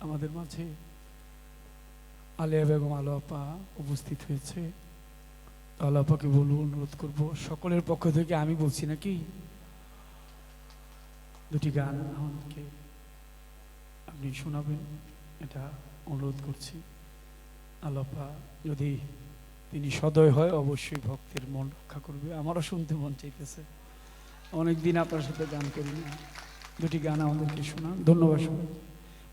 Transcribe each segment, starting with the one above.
আমাদের মাঝে আলিয়া বেগম, আলো আপা উপস্থিত হয়েছে। আলো আপাকে বলব, অনুরোধ করব, সকলের পক্ষ থেকে আমি বলছি নাকি? দুটি গান আমাকে আপনি শোনাবেন, এটা অনুরোধ করছি। আলো আপা, যদি তিনি সদয় হয়, অবশ্যই ভক্তের মন রক্ষা করবে। আমারও শুনতে মন চাইতেছে অনেকদিন আপনার সাথে গান করি না। দুটি গান আমাদেরকে শোনান। ধন্যবাদ সবাই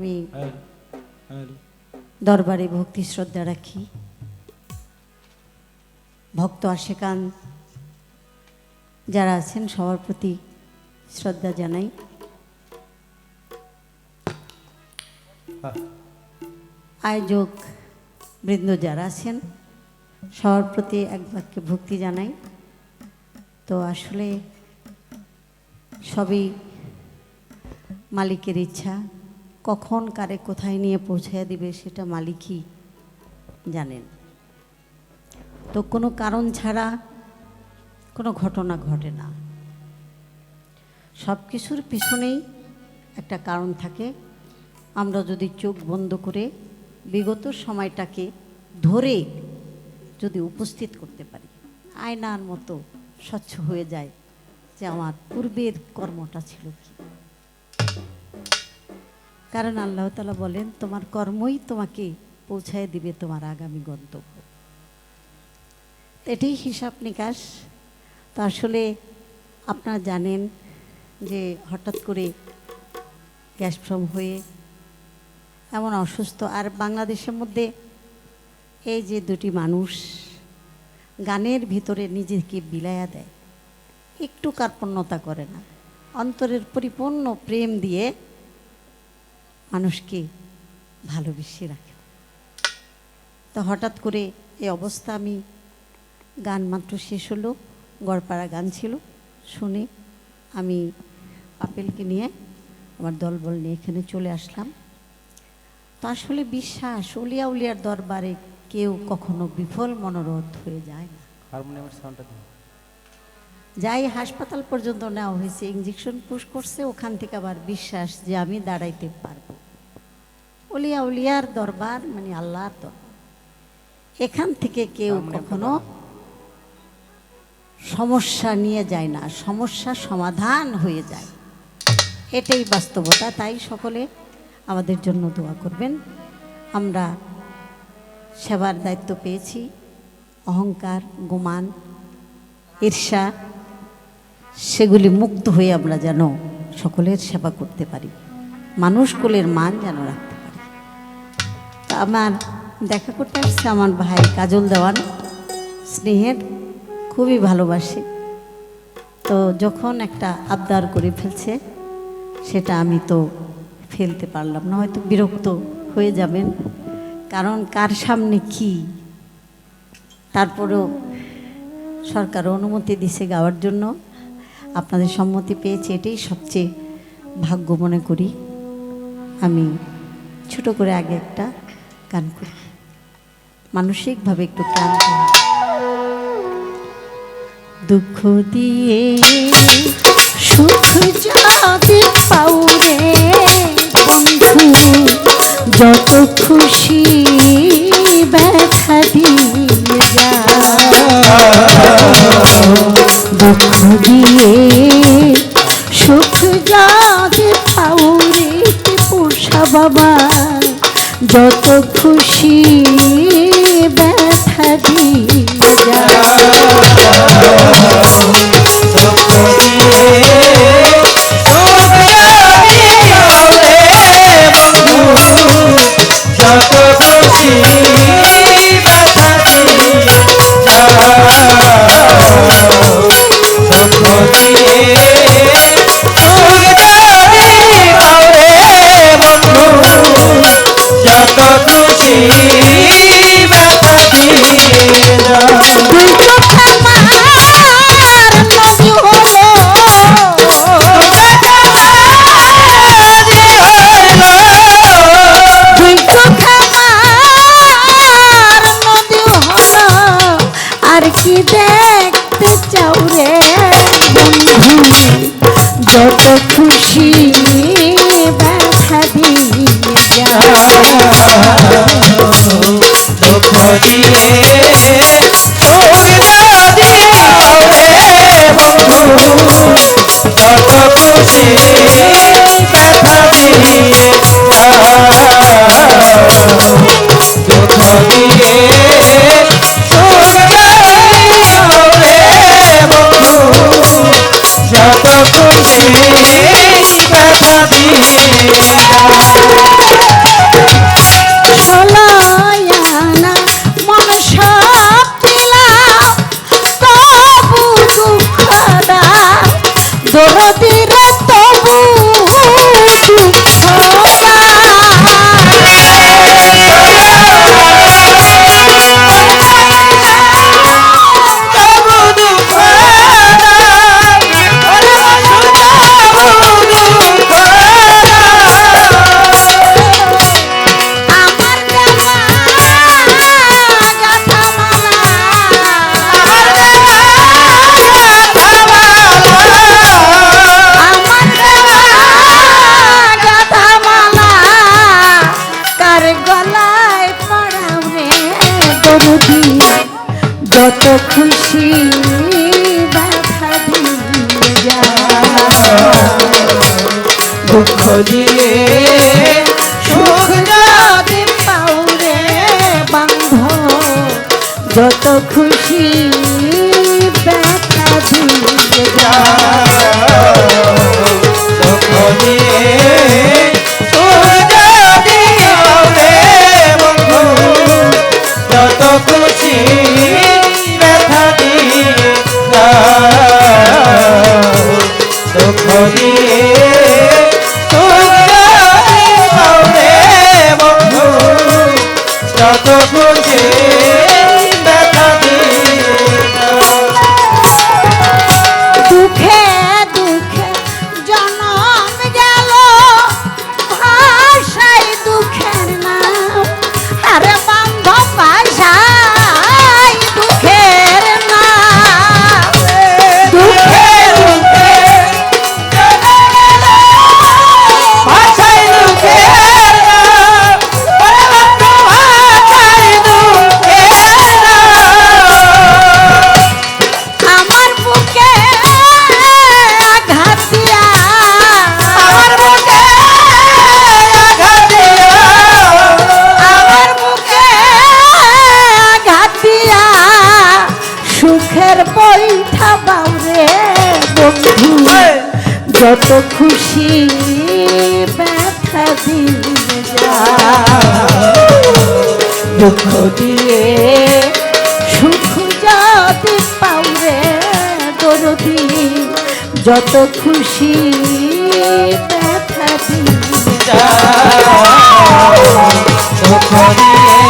আমি হ্যালো হ্যালো দরবারে ভক্তি শ্রদ্ধা রাখি। ভক্ত আশেকান যারা আছেন সবার প্রতি শ্রদ্ধা জানাই। আয়োজক বৃন্দ যারা আছেন সবার প্রতি এক বাক্যে ভক্তি জানাই। তো আসলে সবই মালিকের ইচ্ছা। কখন কারে কোথায় নিয়ে পৌঁছায় দিবে সেটা মালিকই জানেন। তো কোনো কারণ ছাড়া কোনো ঘটনা ঘটে না। সব কিছুর পিছনেই একটা কারণ থাকে। আমরা যদি চোখ বন্ধ করে বিগত সময়টাকে ধরে যদি উপস্থিত করতে পারি, আয়নার মতো স্বচ্ছ হয়ে যায় যে আমার পূর্বের কর্মটা ছিল কি। কারণ আল্লাহ তালা বলেন, তোমার কর্মই তোমাকে পৌঁছায় দিবে তোমার আগামী গন্তব্য। এটাই হিসাব নিকাশ। তো আসলে আপনারা জানেন যে হঠাৎ করে গ্যাস ফ্রম হয়ে এমন অসুস্থ। আর বাংলাদেশের মধ্যে এই যে দুটি মানুষ গানের ভিতরে নিজেকে বিলায়া দেয়, একটু কার্পণ্যতা করে না। অন্তরের পরিপূর্ণ প্রেম দিয়ে মানুষকে ভালোবেসে রাখে। তো হঠাৎ করে এই অবস্থা আমি গান মাত্র শেষ হলো গড়পাড়া গান ছিল শুনে আমি আপেলকে নিয়ে আমার দলবল নিয়ে এখানে চলে আসলাম। তো আসলে বিশ্বাস উলিয়া উলিয়ার দরবারে কেউ কখনো বিফল মনোরথ হয়ে যায় না। হারমোনিয়ামের সাউন্ডটা যাই হাসপাতাল পর্যন্ত নেওয়া হয়েছে ইঞ্জেকশন পুশ করছে ওখান থেকে আবার বিশ্বাস যে আমি দাঁড়াইতে পারব। উলিয়া উলিয়ার দরবার মানে আল্লাহর দরবার। এখান থেকে কেউ কখনো সমস্যা নিয়ে যায় না সমস্যা সমাধান হয়ে যায়। এটাই বাস্তবতা তাই সকলে আমাদের জন্য দোয়া করবেন। আমরা সেবার দায়িত্ব পেয়েছি অহংকার গোমান ঈর্ষা সেগুলি মুক্ত হয়ে আমরা যেন সকলের সেবা করতে পারি। মানুষ কুলের মান যেন রাখতে আমার দেখা করতে আসছে আমার ভাই কাজল দেওয়ান, স্নেহের, খুবই ভালোবাসে। তো যখন একটা আবদার করে ফেলছে, সেটা আমি তো ফেলতে পারলাম না, হয়তো বিরক্ত হয়ে যাবেন। কারণ কার সামনে কি? তারপরেও সরকার অনুমতি দিছে গাওয়ার জন্য। আপনাদের সম্মতি পেয়েছে, এটাই সবচেয়ে ভাগ্য মনে করি। আমি ছোট করে আগে একটা গান করি। মানসিকভাবে একটু ক্লান্ত। দুঃখ দিয়ে সুখ যাবে পাউরে বন্ধু, যত খুশি ব্যথা দিয়ে যা দুঃখ দিয়ে সুখ যাবে পাউরে পোষা বাবা। যত খুশি Oh, যত খুশি ব্যথা দিয়ে দুঃখ দিয়ে সুখ যাতে পাউরে দরদি, যত খুশি ব্যথা দিয়ে দুঃখ দিয়ে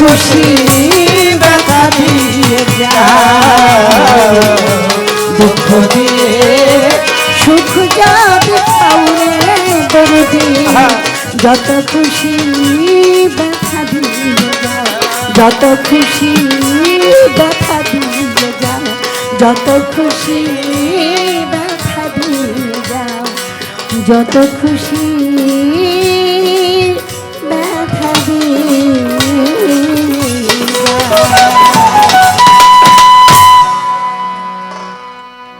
খুশি ব্যথা দিয়ে দুঃখ দিয়ে সুখ যাবে পাউরে হ্যাঁ। যত খুশি ব্যথা দিয়ে যত খুশি ব্যথা দিয়ে যত খুশি ব্যথা দিয়ে যাও যত খুশি